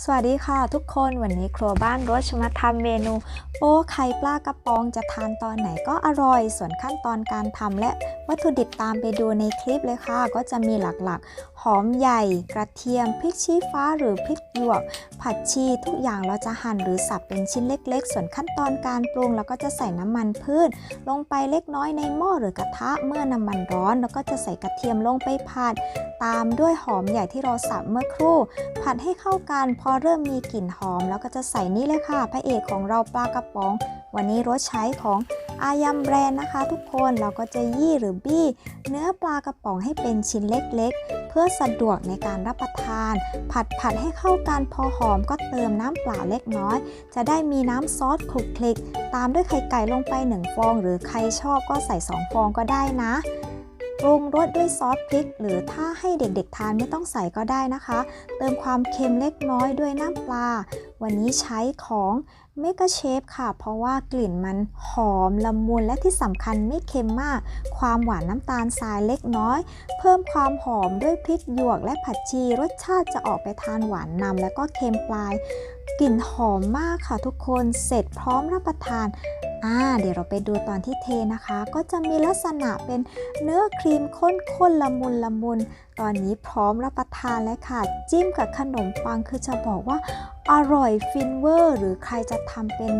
สวัสดีค่ะทุกคนวันนี้ครัวบ้านรสมาทำเมนูโป้ไข่ปลากระป๋องจะทานตอนไหนก็อร่อย ส่วนขั้นตอนการทำและวัตถุดิบตามไปดูในคลิปเลยค่ะ ก็จะมีหลักๆ หอมใหญ่ กระเทียมพริกชี้ฟ้าหรือพริกหยวก ผัดชีทุกอย่างเราจะหั่นหรือสับเป็นชิ้นเล็ก ๆ ส่วนขั้นตอนการปรุงเราก็จะใส่น้ำมันพืช ลงไปเล็กน้อยในหม้อหรือกระทะเมื่อน้ำมันร้อน แล้วก็จะใส่กระเทียมลงไปผัด ตามด้วยหอมใหญ่ที่เราสับเมื่อครู่ ผัดให้เข้ากันพอเริ่มมีกลิ่นหอม แล้วก็จะใส่นี่เลยค่ะพระเอกของเราปลากระป๋อง วันนี้รสใช้ของอายำแบรนด์นะคะ ทุกคนเราก็จะยี่หรือบี้เนื้อปลากระป๋องให้เป็นชิ้นเล็กๆ เพื่อสะดวกในการรับประทาน ผัดผัดให้เข้ากันพอหอมก็เติมน้ำเปล่าเล็กน้อย จะได้มีน้ำซอสคลุกคลิก ตามด้วยไข่ไก่ลงไป 1 ฟอง หรือใครชอบก็ใส่ 2 ฟองก็ได้นะ ปรุงรสด้วยซอสพริก หรือถ้าให้เด็กๆทานไม่ต้องใส่ก็ได้นะคะ เติมความเค็มเล็กน้อยด้วยน้ำปลา วันนี้ใช้ของเมก a เชฟค่ะ เพราะว่ากลิ่นมันหอมละมุนและที่สำคัญไม่เค็มมาก ความหวานน้ำตาลทรายเล็กน้อย เพิ่มความหอมด้วยพริกหยวกและผัดชีรสชาติจะออกไปทานหวานนำและก็เค็มปลาย กลิ่นหอมมากค่ะทุกคนเสร็จพร้อมรับประทาน อ่าเดี๋ยวเราไปดูตอนที่เทนะคะ ก็จะมีลักษณะเป็นเนื้อครีมข้นๆละมุนละมุน ตอนนี้พร้อมรับประทานแล้วค่ะ จิ้มกับขนมปังคือจะบอกว่าอร่อยฟินเวอร์ หรือใครจะทำเป็น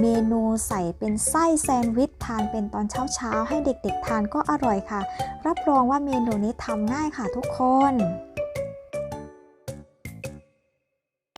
เมนูใส่เป็นไส้แซนด์วิชทานเป็นตอนเช้าๆ ให้เด็กๆทานก็อร่อยค่ะ รับรองว่าเมนูนี้ทำง่ายค่ะทุกคน